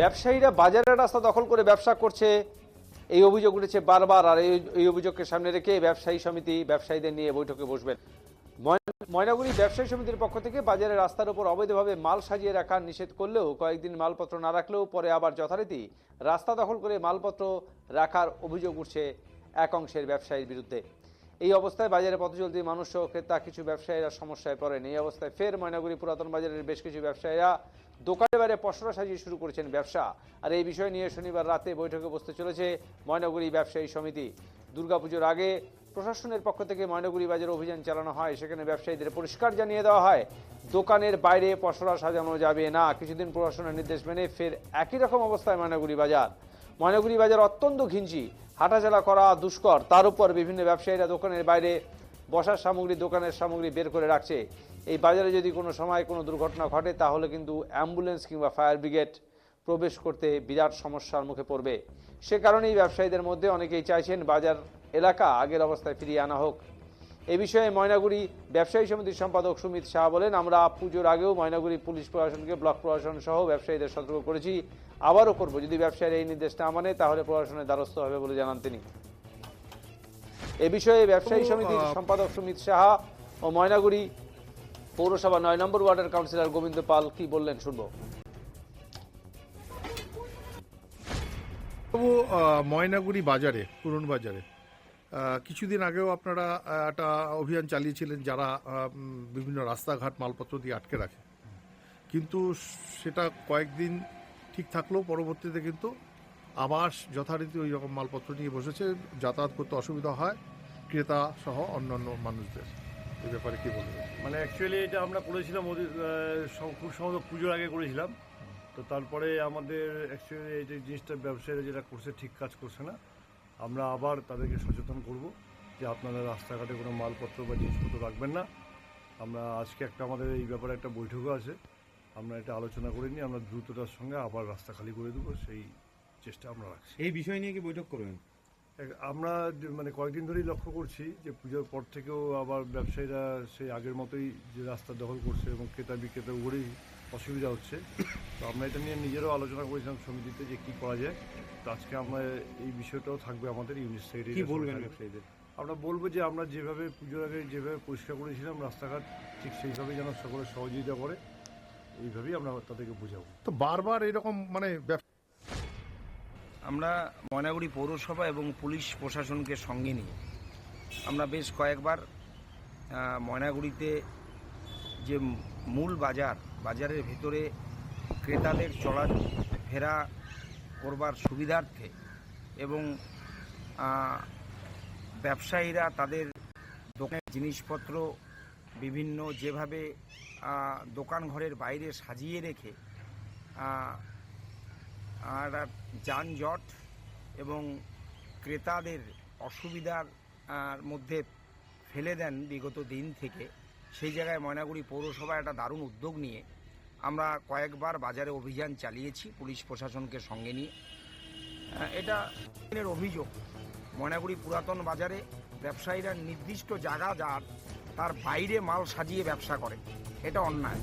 ব্যবসায়ীরা বাজারের রাস্তা দখল করে ব্যবসা করছে। এই অভিযোগ উঠেছে বারবার আর এই অভিযোগকে সামনে রেখে ব্যবসায়ী সমিতি ব্যবসায়ীদের নিয়ে বৈঠকে বসবেন। ময়নাগুড়ি ব্যবসায়ী সমিতির পক্ষ থেকে বাজারের রাস্তার উপর অবৈধভাবে মাল সাজিয়ে রাখা নিষেধ করলেও কয়েকদিন মালপত্র না রাখলেও পরে আবার যথারীতি রাস্তা দখল করে মালপত্র রাখার অভিযোগ উঠছে এক অংশের ব্যবসায়ীর বিরুদ্ধে। এই অবস্থায় বাজারে পথচলতি মানুষ ক্রেতা, কিছু ব্যবসায়ীরা সমস্যায় পড়েন। এই অবস্থায় ফের ময়নাগুড়ি পুরাতন বাজারের বেশ কিছু ব্যবসায়ীরা দোকানে বাইরে পসরা সাজিয়ে শুরু করেছেন ব্যবসা। আর এই বিষয় নিয়ে শনিবার রাতে বৈঠকে বসতে চলেছে ময়নাগুড়ি ব্যবসায়ী সমিতি। দুর্গাপুজোর আগে প্রশাসনের পক্ষ থেকে ময়নাগুড়ি বাজারে অভিযান চালানো হয়, সেখানে ব্যবসায়ীদের পরিষ্কার জানিয়ে দেওয়া হয়, দোকানের বাইরে পসরা সাজানো যাবে না। কিছুদিন প্রশাসনের নির্দেশ মেনে ফের একই রকম অবস্থায় ময়নাগুড়ি বাজার। ময়নাগুড়ি বাজার অত্যন্ত ঘিঞ্জি, হাঁটাচলা করা দুষ্কর। তার উপর বিভিন্ন ব্যবসায়ীরা দোকানের বাইরে বসার সামগ্রী, দোকানের সামগ্রী বের করে রাখছে। এই বাজারে যদি কোনো সময় কোনো দুর্ঘটনা ঘটে, তাহলে কিন্তু অ্যাম্বুলেন্স কিংবা ফায়ার ব্রিগেড প্রবেশ করতে বিরাট সমস্যার মুখে পড়বে। সে কারণেই ব্যবসায়ীদের মধ্যে অনেকেই চাইছেন বাজার এলাকা আগের অবস্থায় ফিরিয়ে আনা হোক। এ বিষয়ে ময়নাগুড়ি ব্যবসায়ী সমিতির সম্পাদক সুমিত শাহ বলেন, আমরা পুজোর আগেও ময়নাগুড়ি পুলিশ প্রশাসনকে ব্লক প্রশাসন সহ ব্যবসায়ীদের সতর্ক করেছি। আবারও করব, যদি ব্যবসায়ীরা এই নির্দেশ না মানে তাহলে প্রশাসনের দ্বারস্থ হবে বলে জানান তিনি। এ বিষয়ে ব্যবসায়ী সমিতির সম্পাদক সুমিত সাহা ও ময়নাগুড়ি পৌরসভা নয় নম্বর ওয়ার্ডের কাউন্সিলর গোবিন্দ পাল কি বললেন শুনব। বাবু ময়নাগুড়ি বাজারে পুরন বাজারে কিছুদিন আগেও আপনারা একটা অভিযান চালিয়েছিলেন যারা বিভিন্ন রাস্তাঘাট মালপত্র দিয়ে আটকে রাখে। কিন্তু সেটা কয়েকদিন ঠিক থাকলেও পরবর্তীতে কিন্তু আবার যথারীতি ওই রকম মালপত্র নিয়ে বসেছে, যাতায়াত করতে অসুবিধা হয়, ক্রেতা সহ অন্যান্য মানুষদের। এই ব্যাপারে কি বলবেন? মানে অ্যাকচুয়ালি এটা আমরা করেছিলাম ওদের খুব সম্ভবত পুজোর আগে করেছিলাম। তো তারপরে আমাদের অ্যাকচুয়ালি এই যে জিনিসটা ব্যবসায়ীরা যেটা করছে, ঠিক কাজ করছে না, আমরা আবার তাদেরকে সচেতন করব যে আপনারা রাস্তাঘাটে কোনো মালপত্র বা জিনিসপত্র রাখবেন না। আমরা আজকে একটা আমাদের এই ব্যাপারে একটা বৈঠকও আছে, আমরা এটা আলোচনা করে নিই আমরা দ্রুততার সঙ্গে আবার রাস্তা খালি করে দেবো, সেই চেষ্টা আমরা রাখছি। এই বিষয় নিয়ে কি বৈঠক করবেন? আমরা মানে কয়েকদিন ধরেই লক্ষ্য করছি যে পুজোর পর থেকেও আবার ব্যবসায়ীরা সেই আগের মতোই যে রাস্তা দখল করছে এবং ক্রেতা বিক্রেতা উভয়েরই অসুবিধা হচ্ছে। তো আমরা এটা নিয়ে নিজেরাও আলোচনা করেছিলাম সমিতিতে যে কী করা যায়। তো আজকে আমরা এই বিষয়টাও থাকবে আমাদের ইউনিট সাইডে কি বলবেন ব্যবসায়ীদের আমরা বলব যে আমরা যেভাবে পুজোর আগে যেভাবে পরিষ্কার করেছিলাম রাস্তাঘাট ঠিক সেইভাবে যেন সকলে সহযোগিতা করে এইভাবেই আমরা তাদেরকে বোঝাবো। তো বারবার এরকম মানে ব্যব- আমরা ময়নাগুড়ি পৌরসভা এবং পুলিশ প্রশাসনকে সঙ্গে নিয়ে আমরা বেশ কয়েকবার ময়নাগুড়িতে যে মূল বাজার, বাজারের ভেতরে ক্রেতাদের চলা ফেরা করবার সুবিধার্থে এবং ব্যবসায়ীরা তাদের দোকানের জিনিসপত্র বিভিন্ন যেভাবে দোকান ঘরের বাইরে সাজিয়ে রেখে আর যানজট এবং ক্রেতাদের অসুবিধার মধ্যে ফেলে দেন বিগত দিন থেকে। সেই জায়গায় ময়নাগুড়ি পৌরসভা একটা দারুণ উদ্যোগ নিয়ে আমরা কয়েকবার বাজারে অভিযান চালিয়েছি পুলিশ প্রশাসনকে সঙ্গে নিয়ে। এটা অভিযোগ। ময়নাগুড়ি পুরাতন বাজারে ব্যবসায়ীরা নির্দিষ্ট জায়গা যার তার বাইরে মাল সাজিয়ে ব্যবসা করে। এটা অন্যায়।